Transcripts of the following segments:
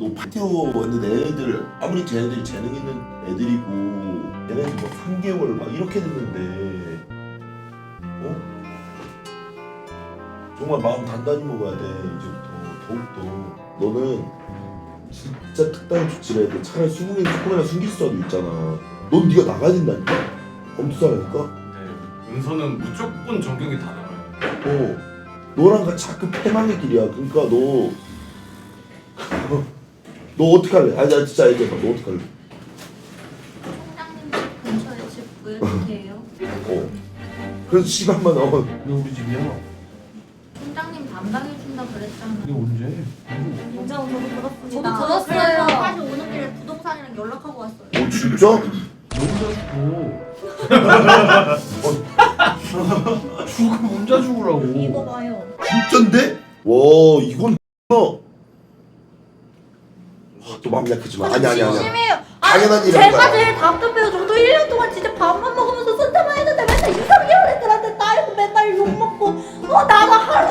너 파티어 왔는데 애들 아무리 쟤네들이 재능 있는 애들이고 얘네들 뭐 3개월 막 이렇게 됐는데 어? 정말 마음 단단히 먹어야 돼 이제부터. 더욱더. 너는 진짜 특단 조치를 해야 돼. 차라리 수긍이 조금이나 숨길 수라도 있잖아. 넌 네가 나가야 된다니까? 엄두살아니까? 네. 은서는 무조건 전경이 다 나가요. 어. 너랑 같이 자꾸 패망의 길이야. 그러니까 너 너 어떻게 할래? 아니 나 진짜 얘기해봐 너 어떻게 할래? 총장님 집 근처에 집 구해도 돼요? 어 그래서 시간만 어 이거 우리 집이야. 총장님 담당해 준다 그랬잖아. 이게 언제? 저도 들었습니다. 저도 들었어요. 그래서 사실 오는 길에 부동산이랑 연락하고 왔어요. 어, 진짜? 혼자 죽어. 죽으면 혼자 죽으라고. 이거 봐요. 진짠데? 와 이건 어. 와또 마음 약해지 마 아니 아니 아니 진심이에요. 당연한 일이란 제가 거야. 제일 답답해요. 저도 1년 동안 진짜 밥만 먹으면서 쓴다만 했는데 맨날 2, 3개월 애들한테 따이고 맨날 욕 먹고 어 나가 하루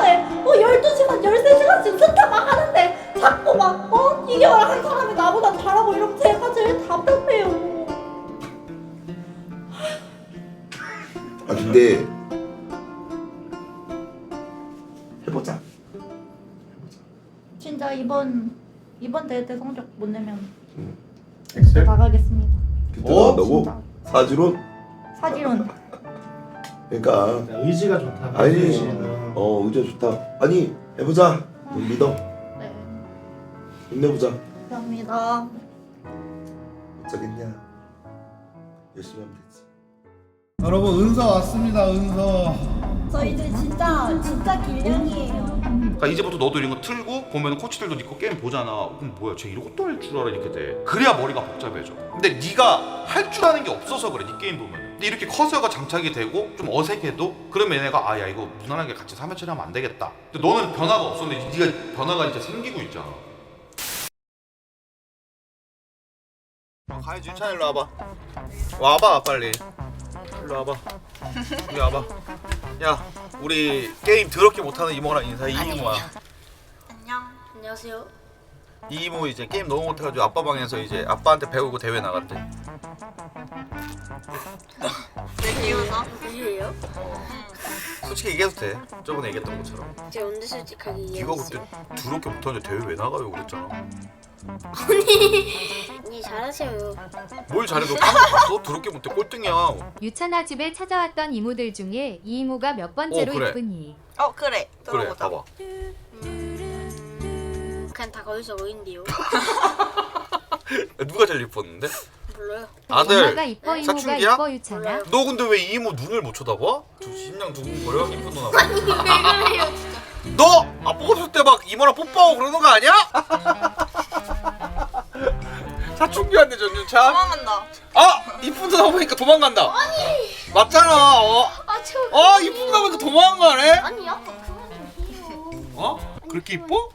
대회 때 성적 못 내면 엑셀? 나가겠습니다. 그때 어? 나간다고? 진짜. 사지론? 사실은 그러니까 의지가 좋다. 아니 의지는. 어 의자 좋다 아니 해보자 넌 믿어 네. 힘내보자 감사합니다. 어쩌겠냐 열심히 하면 되지 여러분 은서 왔습니다 은서 저 이제 진짜 진짜 길냥이에요. 그러니까 이제부터 너도 이런 거 틀고 보면 코치들도 니거 게임 보잖아. 그럼 뭐야, 쟤 이것도 할 줄 알아 이렇게 돼. 그래야 머리가 복잡해져. 근데 네가 할 줄 아는 게 없어서 그래, 네 게임 보면. 근데 이렇게 커서가 장착이 되고 좀 어색해도 그러면 얘네가 아 야 이거 무난하게 같이 3회 처리하면 안 되겠다. 근데 너는 변화가 없었는데 네가 변화가 이제 생기고 있잖아. 가야지, 차 일로 와봐. 와봐 빨리. 일로 와봐. 여기 와봐. 야, 우리 게임 더럽게 못하는 이모랑 인사해. 이 이모야. 안녕. 안녕하세요. 이 이모 이제 게임 너무 못해가지고 아빠 방에서 이제 아빠한테 배우고 대회 나갔대. 네, 기워서 누구예요? 솔직히 얘기해도 돼. 저번에 얘기했던 것처럼. 제가 언제 솔직하게 네가 이해했어요? 그때 더럽게 못하는데 대회 왜 나가요 그랬잖아. 언니 잘하세요. 뭘 잘해 너 방금 봤어? 더럽게 못해 꼴등이야. 유찬아 집에 찾아왔던 이모들 중에 이 이모가 몇 번째로 어, 그래. 어 그래. 그래 봐봐. 그냥 다 거기서 모인대요. 누가 제일 이뻤는데? 몰라요. 아들. 엄마가 이뻐 이모가 사춘기야? 이뻐 유찬아? 너 근데 왜 이 이모 눈을 못 쳐다봐? 두 심장 두근거려 이쁜 누나. 왜 그래요 진짜? 너 아빠 없을 때막 이모랑 뽀뽀하고 그러는 거 아니야? 사춘기한테 전유찬. 도망간다. 아 이쁜 누나 보니까 도망간다. 아니 맞잖아. 어, 아 저. 어 이쁜 누나 보니까 도망가네. 아니 아빠 그만 좀 해요. 어? 그렇게 이뻐?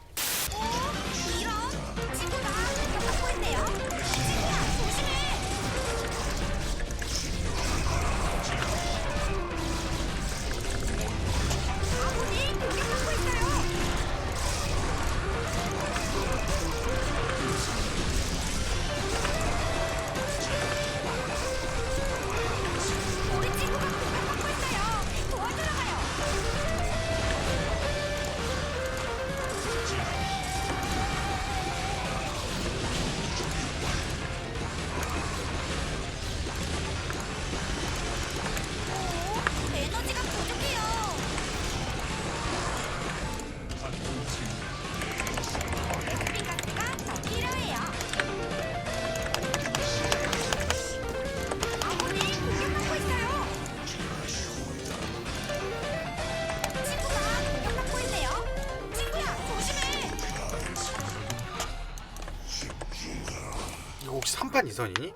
3판 2선이니?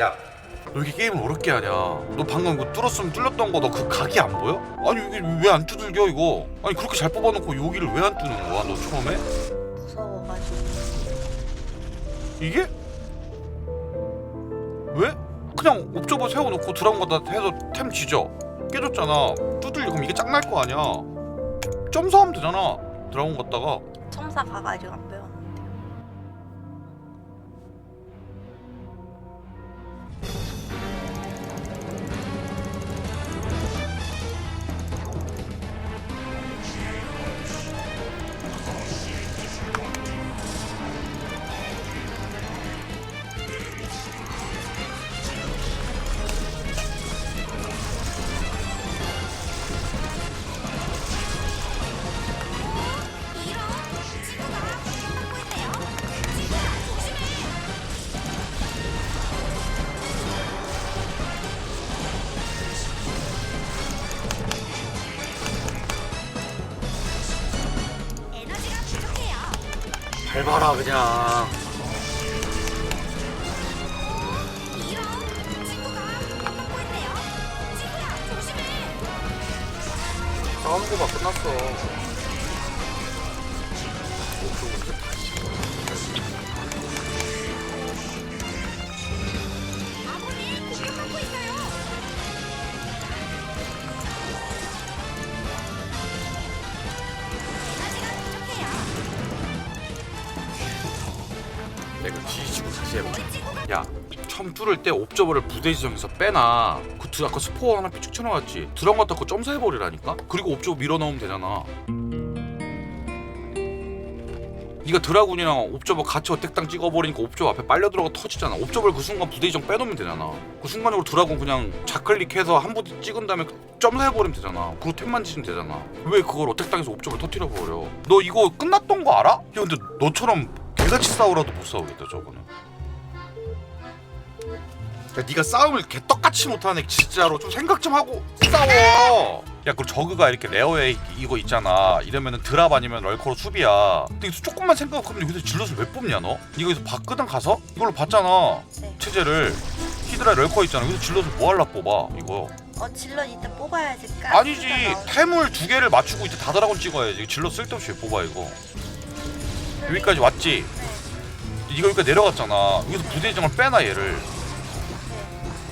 야, 너 이렇게 게임을 어렵게 하냐? 너 방금 이거 뚫었으면 뚫렸던 거 너 그 각이 안 보여? 아니 이게 왜 안 두들겨 이거? 아니 그렇게 잘 뽑아놓고 여기를 왜 안 뚫는 거야? 너 처음에? 무서워가지고. 이게? 왜? 그냥 옵저버 세워놓고 드라곤 거다 해서 템 지져 깨졌잖아 두들리 그럼 이게 짱날 거 아니야 점수하면 되잖아 드라곤 갔다가 첨사 가가지고 밟아라 그냥. 싸우는 거봐 끝났어 뚫을 때 옵저버를 부대 지정에서 빼놔. 그 드, 아까 스포 하나 삐쭉 쳐나갔지. 드럼 갖다 그 점사해버리라니까? 그리고 옵저버 밀어넣으면 되잖아. 네가 드라군이랑 옵저버 같이 어택당 찍어버리니까 옵저버 앞에 빨려 들어가 터지잖아. 옵저버를 그 순간 부대 지정 빼놓으면 되잖아. 그 순간적으로 드라군 그냥 좌클릭해서 한 부대 찍은 다음에 점사해버리면 되잖아. 그리고 템만 지면 되잖아. 왜 그걸 어택당해서 옵저버를 터뜨려버려? 너 이거 끝났던 거 알아? 야 근데 너처럼 개같이 싸우라도 못 싸우겠다 저거는 야 네가 싸움을 개떡같이 못하네. 진짜로 좀 생각 좀 하고 싸워. 야 그럼 저그가 이렇게 레어에 이거 있잖아. 이러면은 드랍 아니면 럴커로 수비야. 근데 여기서 조금만 생각하면 여기서 질럿을 왜 뽑냐 너? 네가 여기서 봤거든 가서? 이걸로 봤잖아. 네. 체제를. 히드라 럴커 있잖아. 여기서 질럿을 뭐 할라 뽑아 이거? 어 질러 이따 뽑아야지. 가스가 아니지. 나오지. 템을 두 개를 맞추고 이제 다 드라곤 찍어야지. 질럿 쓸데없이 왜 뽑아 이거. 여기까지 왔지? 이거 여기까지 내려갔잖아. 여기서 부대정을 빼놔 얘를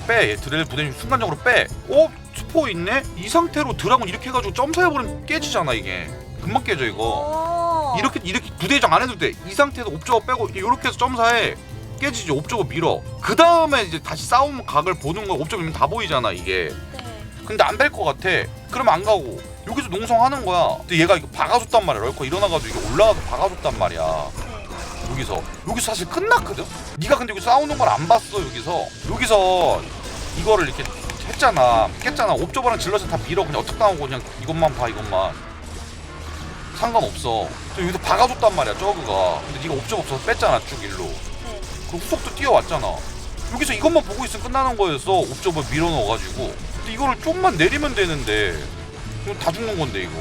빼 얘 드레일 부대정 순간적으로 빼 어? 스포 있네? 이 상태로 드라곤 이렇게 해가지고 점사해버리면 깨지잖아 이게 금방 깨져 이거 오. 이렇게 이렇게 부대정 안 해도 돼 이 상태에서 옵저버 빼고 이렇게 해서 점사해 깨지지 옵저버 밀어 그 다음에 이제 다시 싸움 각을 보는 거 옵저버 밀면 다 보이잖아 이게 네. 근데 안 될 것 같아. 그러면 안 가고 여기서 농성하는 거야. 근데 얘가 이거 박아줬단 말이야. 럴커 일어나가지고 이게 올라가서 박아줬단 말이야. 네. 여기서 여기서 사실 끝났거든. 네가 근데 여기 싸우는 걸 안 봤어 여기서. 여기서 이거를 이렇게 했잖아. 깼잖아. 옵저버랑 질러서 다 밀어 그냥 어떻게 나오고 그냥 이것만 봐 이것만. 상관없어. 또 여기서 박아줬단 말이야 저그가. 근데 네가 옵저버 없어서 뺐잖아 쭉 일로. 네. 그리고 후속도 뛰어왔잖아. 여기서 이것만 보고 있으면 끝나는 거였어. 옵저버 밀어 넣어가지고. 근데 이거를 좀만 내리면 되는데 이거 다 죽는 건데 이거.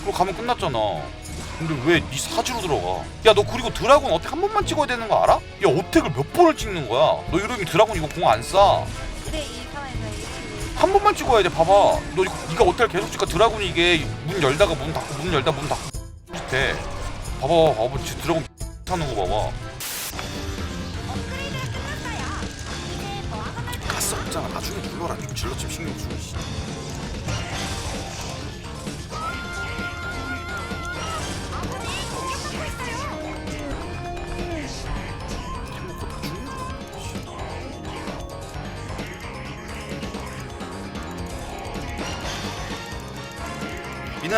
그거 가면 끝났잖아. 근데 왜 네 사지로 들어가? 야 너 그리고 드라곤 어택 한 번만 찍어야 되는 거 알아? 야 어택을 몇 번을 찍는 거야? 너 이러면 드라곤 이거 공안 쏴. 한 번만 찍어야 돼. 봐봐. 너 이거 네가 어택을 계속 찍까 드라곤이 이게 문 열다가 문 닫고 문 열다 문 닫고 돼. 봐봐, 봐봐. 진짜 드라곤 타는 거 봐봐. 가스 없잖아. 나중에 눌러라. 좀 질러 좀 신경 쓰고.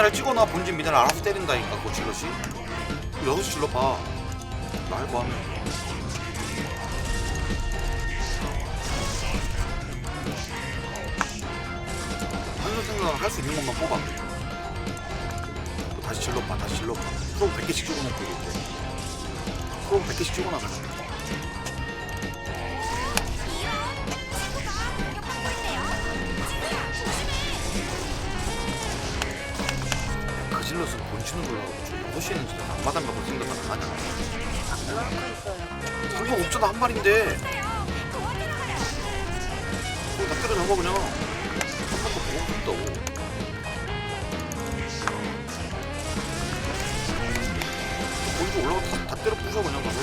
미나를 찍어놔. 본진 미나를 알아서 때린다니까 그 질럿이. 여섯 시 질러봐. 말고 하면. 한손 생각을 할 수 있는 것만 뽑아. 또 다시 질러봐 다시 질러봐. 프로 100개씩 찍어놓고 이렇게. 프로 100개씩 찍어놔 그 6시에는 진짜 앞마당 가볼 생각은 안 럴커 있어요. 상관없잖아 한 마리인데? 그거 다 때려 잡아 그냥 한 번도 보고 싶다고. 거기서 올라가 다, 다 때려 부셔 그냥 가서.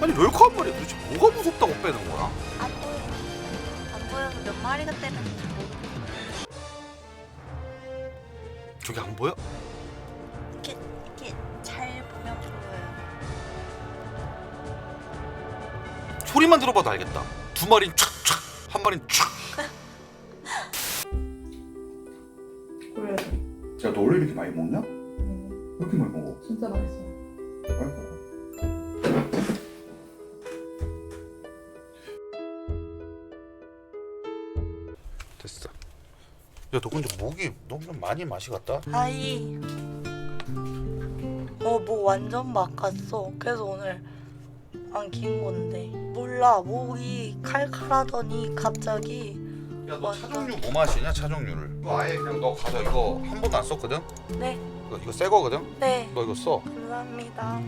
아니 럴커 한 마리 도대체 뭐가 무섭다고 빼는 거야? 때렸는지 모르겠어. 저기 안 보여? 이렇게 이렇게 잘 보면 보여요. 소리만 들어봐도 알겠다. 두 마리는 촥촥, 한 마리는 촥. 그래 야, 너 원래 이렇게 많이 먹냐? 왜 이렇게 많이 먹어? 진짜 맛있어 야, 너 근데 목이 너무 좀 많이 마시 갔다. 아이. 어, 목 완전 막았어. 그래서 오늘 안 긴 건데. 몰라, 목이 칼칼하더니 갑자기. 야, 너 차종류 뭐 마시냐? 차종류를. 이거 아예 그냥 너 가져. 이거 한 번도 안 썼거든. 네, 이거, 이거 새 거거든. 네. 너 이거 써. 감사합니다.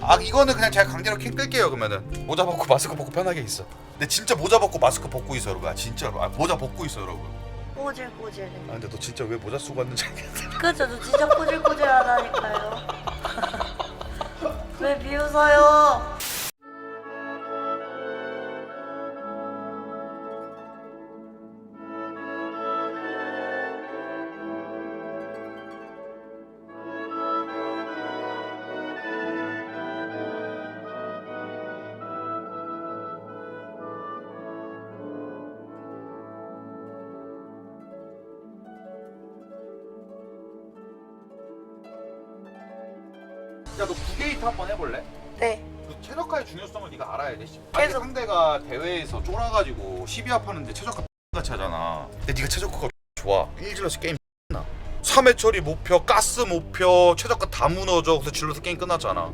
아, 이거는 그냥 제가 강제로 캔 끌게요. 그러면은 모자 벗고 마스크 벗고 편하게 있어. 근데 진짜 모자 벗고 마스크 벗고 있어, 여러분. 아, 진짜로. 아, 모자 벗고 있어, 여러분. 꼬질꼬질해. 아, 근데 너 진짜 왜 모자 쓰고 왔는지 알겠어. 그죠? 저 진짜 꼬질꼬질하다니까요. 왜 비웃어요? 야, 너 구게이트 한번 해볼래? 네. 그 최저가의 중요성을 네가 알아야 돼. 계속. 아니 상대가 대회에서 쫄아가지고 12합 하는데 최저가 같이 하잖아. 근데 네가 최저가가 좋아. 1질러서 게임 나. 3회 처리 목표, 가스 목표, 최저가 다 무너져. 그래서 질러서 게임 끝났잖아.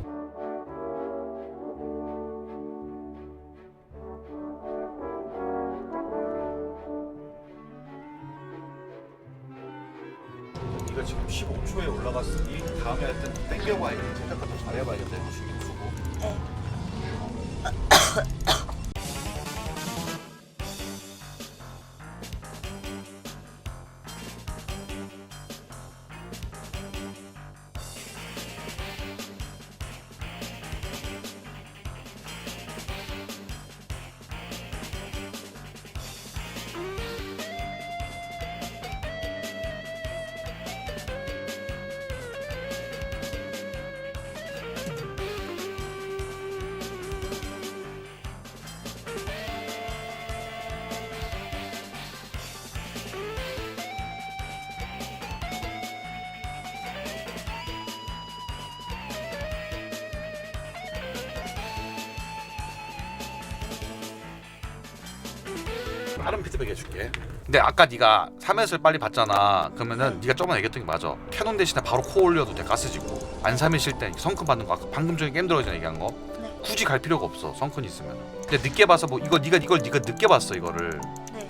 다른 피드백 해줄게. 근데 아까 네가 3회를 빨리 봤잖아. 그러면은 네가 저번에 얘기했던 게 맞아. 캐논 대신에 바로 코 올려도 돼 가스지고. 안 3회실 때 성큰 받는 거 아까 방금 전에 게임 들어가기 전에 얘기한 거. 네. 굳이 갈 필요가 없어. 성큰 있으면. 근데 늦게 봐서 뭐 이거 네가 이걸 네가 늦게 봤어 이거를. 네.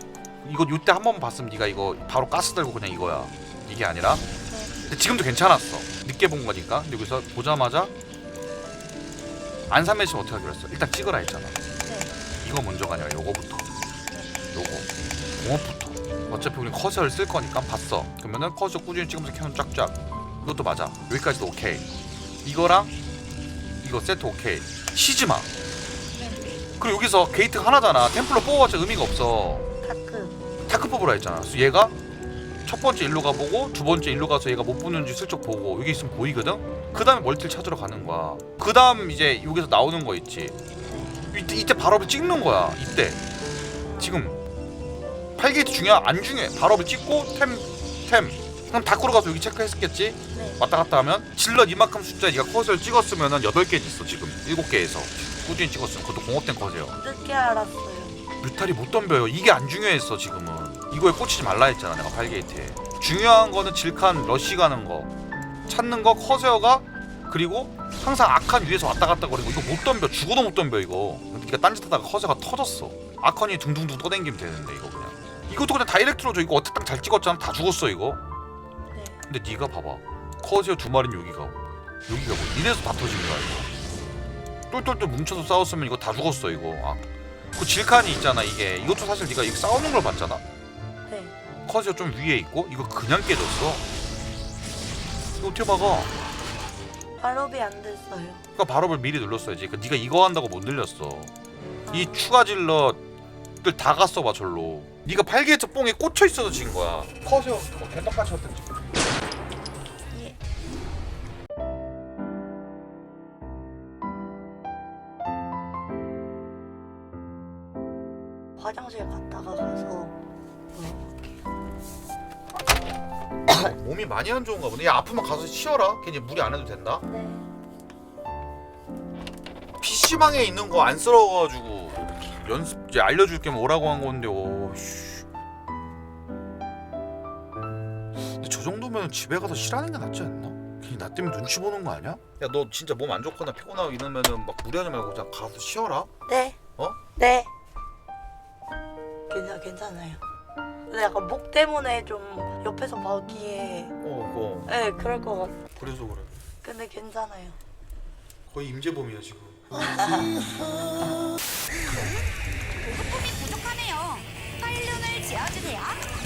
이거 요때 한 번 봤으면 네가 이거 바로 가스 들고 그냥 이거야. 이게 아니라. 네. 근데 지금도 괜찮았어. 늦게 본 거니까. 근데 여기서 보자마자 안 3회시면 어떻게 하기로 했어? 일단 찍으라 했잖아. 네. 이거 먼저가 아니라 요거부터 요거. 공업부터. 어차피 우린 커서를 쓸 거니까 봤어. 그러면은 커서 꾸준히 찍으면서 캐논 쫙쫙. 이것도 맞아. 여기까지도 오케이. 이거랑 이거 세트 오케이. 쉬지 마. 그리고 여기서 게이트 하나잖아. 템플러 뽑아봤자 의미가 없어. 다크. 타크 뽑으라 했잖아. 그래서 얘가 첫 번째 일로 가보고 두 번째 일로 가서 얘가 못 보는지 슬쩍 보고 여기 있으면 보이거든? 그 다음에 멀티를 찾으러 가는 거야. 그 다음 이제 여기서 나오는 거 있지. 이때, 이때 발업을 찍는 거야. 이때. 지금 8게이트 중요해 안 중요해 발업을 찍고 템템 그럼 다크로 가서 여기 체크했겠지 네. 왔다 갔다 하면 질럿 이만큼 숫자 네가 컷을 찍었으면 은 8개 있어 지금 7개에서 꾸준히 찍었으면 그것도 공업된 컷이에요 늦게 알았어요. 뮤탈이 못 덤벼요. 이게 안 중요했어 지금은. 이거에 꽂히지 말라 했잖아 내가 8게이트에. 중요한 거는 질칸 러쉬 가는 거, 찾는 거 커세어가 그리고 항상 아칸 위에서 왔다 갔다 거리고 이거 못 덤벼 죽어도 못 덤벼 이거. 네가 딴짓하다가 커세어가 터졌어. 아칸이 둥둥둥 떠댕기면 되는데 이거 그냥. 이것도 그냥 다이렉트로 줘. 이거 어떻게 딱잘 찍었잖아. 다 죽었어 이거. 네. 근데 네가 봐봐. 커세어 두 마리는 여기가 여기가 뭐 이래서 다 터진 거야 이거. 똘똘똘 뭉쳐서 싸웠으면 이거 다 죽었어 이거. 아. 그 질칸이 있잖아 이게 이것도 사실 네가 이거 싸우는 걸 봤잖아 네. 커지가 좀 위에 있고 이거 그냥 깨졌어 이거 어떻게 막아 발업이 안 됐어요. 그러니까 발업을 미리 눌렀어야지. 그 네가 이거 한다고 못 늘렸어. 이 추가 질럿들 다 갔어 봐 절로. 네가 8개의 뽕에 꽂혀 있어서 진 거야. 커세요. 뭐 개떡같이 왔든지. 예. 화장실 갔다가 가서. 몸이 많이 안 좋은가 보네. 야 아프면 가서 쉬어라. 괜히 무리 안 해도 된다. 네. PC방에 있는 거 안쓰러워가지고 연습 이제 알려줄 게 뭐라고 한 건데 오, 씨. 근데 저 정도면 집에 가서 쉬라는 게 낫지 않나? 괜히 나 때문에 눈치 보는 거 아니야? 야 너 진짜 몸 안 좋거나 피곤하고 이러면은 막 무리하지 말고 그냥 가서 쉬어라 네. 어? 네. 괜찮 괜찮아요. 근데 약간 목 때문에 좀 옆에서 봐기에 어네 그럴 것 같아. 그거 그래서 그래 근데 괜찮아요. 거의 임재범이야 지금 부족하네요. 파일론을 지어주세요.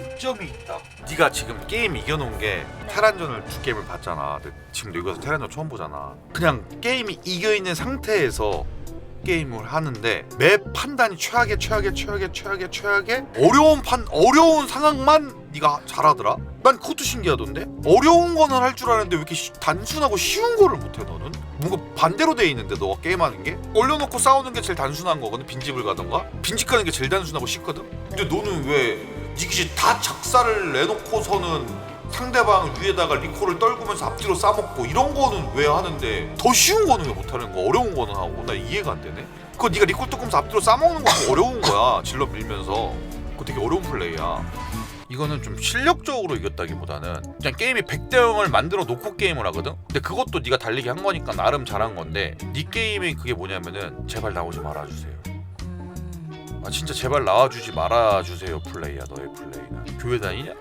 단점이 있다. 네가 지금 게임 이겨놓은 게 테란전을 두 게임을 봤잖아. 근데 지금 너 여기서 테란전 처음 보잖아. 그냥 게임이 이겨 있는 상태에서 게임을 하는데 매 판단이 최악의 최악의 최악의 최악의 최악의 어려운 판 어려운 상황만 네가 잘하더라. 난 그것도 신기하던데 어려운 거는 할 줄 아는데 왜 이렇게 쉬- 단순하고 쉬운 거를 못해 너는? 뭔가 반대로 돼 있는데 너가 게임하는 게 올려놓고 싸우는 게 제일 단순한 거거든 빈집을 가던가 빈집 가는 게 제일 단순하고 쉽거든. 근데 너는 왜 니기지 다 작사를 내놓고서는 상대방 위에다가 리콜을 떨구면서 앞뒤로 싸먹고 이런 거는 왜 하는데 더 쉬운 거는 왜 못하는 거 어려운 거는 하고 나 이해가 안 되네? 그거 네가 리콜 뜯으면서 앞뒤로 싸먹는 거 어려운 거야. 질러 밀면서. 그거 되게 어려운 플레이야. 이거는 좀 실력적으로 이겼다기보다는 그냥 게임이 100대 0을 만들어 놓고 게임을 하거든? 근데 그것도 네가 달리기 한 거니까 나름 잘한 건데 네 게임이 그게 뭐냐면은 제발 나오지 말아주세요. 음, 아 진짜 제발 나와주지 말아주세요 플레이야 너의 플레이는 교회 다니냐?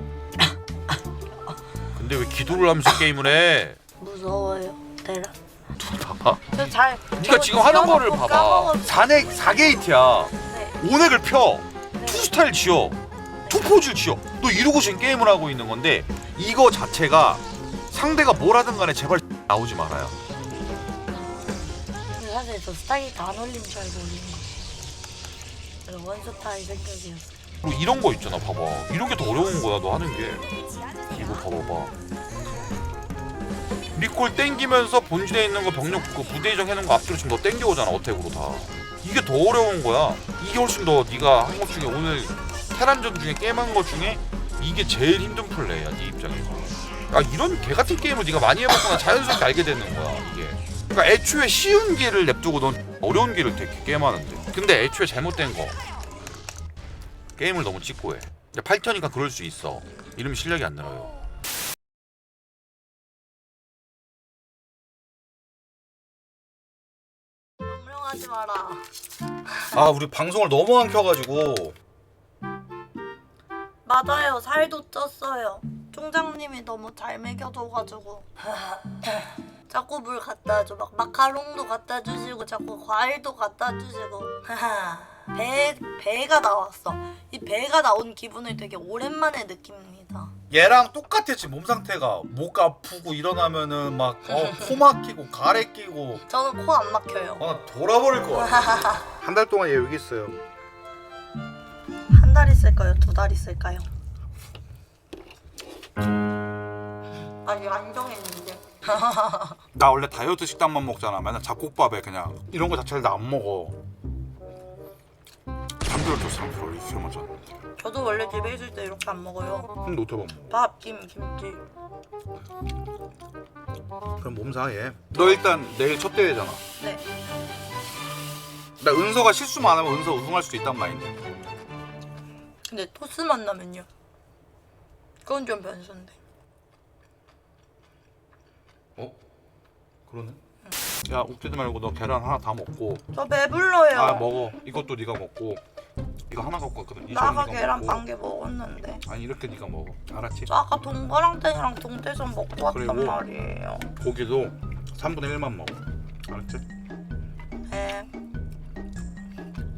근데 왜 기도를 하면서 게임을 해? 무서워요. 테라. 봐봐 저 잘 네가 지금 하는 거를 봐봐 4넥 4게이트야 네. 5넥을 펴 투스타일 지어 투포즈를 지어 너 이러고 지금 게임을 하고 있는 건데 이거 자체가 상대가 뭘 하든 간에 제발 나오지 말아요 근데 사실 저 스타일 다안 올린 줄 알고 올린 거. 원스타일. 그리고 이런 거 있잖아 봐봐 이런 게 더 어려운 거야 너 하는 게 이거 봐봐봐 리콜 땡기면서 본진에 있는 거 병력 그 부대 이정 해놓은 거 앞뒤로 지금 너 땡겨오잖아 어택으로 다 이게 더 어려운 거야. 이게 훨씬 더 네가 한 것 중에 오늘 테란전 중에 게임한 것 중에 이게 제일 힘든 플레이야 네 입장에서. 아 이런 개 같은 게임을 네가 많이 해봤구나 자연스럽게 알게 되는 거야 이게. 그러니까 애초에 쉬운 길을 냅두고 넌 어려운 길을 택해 게임하는데. 근데 애초에 잘못된 거 게임을 너무 찍고 해. 8터니까 그럴 수 있어. 이러면 실력이 안 늘어요. 명령하지 마라. 아 우리 방송을 너무 안 켜가지고 맞아요. 살도 쪘어요. 총장님이 너무 잘 먹여줘가지고 자꾸 물 갖다 줘. 막 마카롱도 갖다 주시고 자꾸 과일도 갖다 주시고 배 배가 나왔어. 이 배가 나온 기분을 되게 오랜만에 느낍니다. 얘랑 똑같아 지금 몸 상태가 목 아프고 일어나면은 막 어, 코 막히고 가래 끼고 저는 코 안 막혀요. 아 돌아버릴 것 같아 한 달 동안 얘 여기 있어요 한 달 있을까요? 두 달 있을까요? 아직 안 정했는데. 나 원래 다이어트 식단만 먹잖아 맨날 잡곡밥에 그냥 이런 거 자체를 나 안 먹어 잠들었죠 잠들어 이술 마셨는데 저도 원래 집에 있을 때 이렇게 안 먹어요. 근데 어떻게 먹어 밥, 김, 김치. 그럼 몸 상해 너 일단 내일 첫 대회잖아 네. 나 은서가 실수만 안 하면 은서 우승할 수도 있단 말인데 근데 토스 만나면요. 그건 좀 변수인데. 어? 그러네 야 웃기지 말고 너 계란 하나 다 먹고 저 배불러요. 아 먹어 이것도 네가 먹고 이거 하나 갖고 왔거든 이 나가 계란 먹고. 반 개 먹었는데. 아니 이렇게 네가 먹어 알았지? 저 아까 동거랑땡이랑 동태전 먹고 왔단 그리고- 말이에요. 고기도 3분의 1만 먹어 알았지? 네.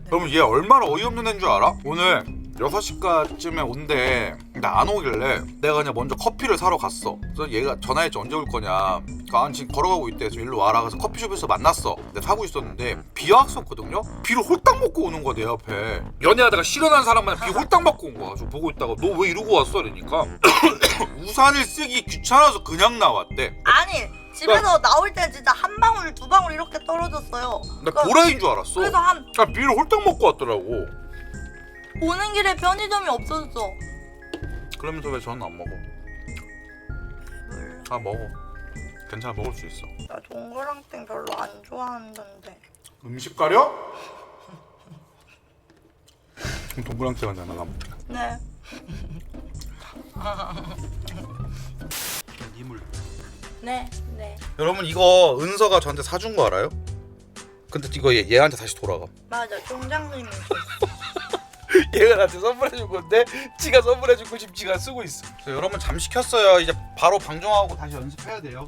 그러면 얘 얼마나 어이없는 애인 줄 알아? 오늘 6시까지쯤에 온대. 근데 안 오길래 내가 그냥 먼저 커피를 사러 갔어. 그래서 얘가 전화했지 언제 올 거냐. 그러니까 아, 지금 걸어가고 있대. 그래서 일로 와라. 그래서 커피숍에서 만났어. 내가 사고 있었는데 비 왔었거든요? 비를 홀딱 먹고 오는 거야 내 앞에. 연애하다가 실현한 사람만 비 홀딱 맞고 온 거야 저 보고 있다가. 너 왜 이러고 왔어? 그러니까 우산을 쓰기 귀찮아서 그냥 나왔대. 아니 집에서 나올 때 진짜 한 방울 두 방울 이렇게 떨어졌어요. 나 그- 도라이인 줄 알았어. 그래서 한아 비를 홀딱 먹고 왔더라고 오는 길에 편의점이 없어졌어. 그러면서 왜 저는 안 먹어? 아 먹어 괜찮아 먹을 수 있어 나 동거랑땡 별로 안 좋아하는데. 음식 가려? 그럼 동그랑땡 하나 나가볼게 네. 이물 네. 네. 여러분 이거 은서가 저한테 사준 거 알아요? 근데 이거 얘, 얘한테 다시 돌아가 맞아. 총장님이. 얘가 나한테 선물해 준 건데 지가 선물해 준 거 지금 지가 쓰고 있어. 여러분 잠시 켰어요. 이제 바로 방송하고 다시 연습해야 돼요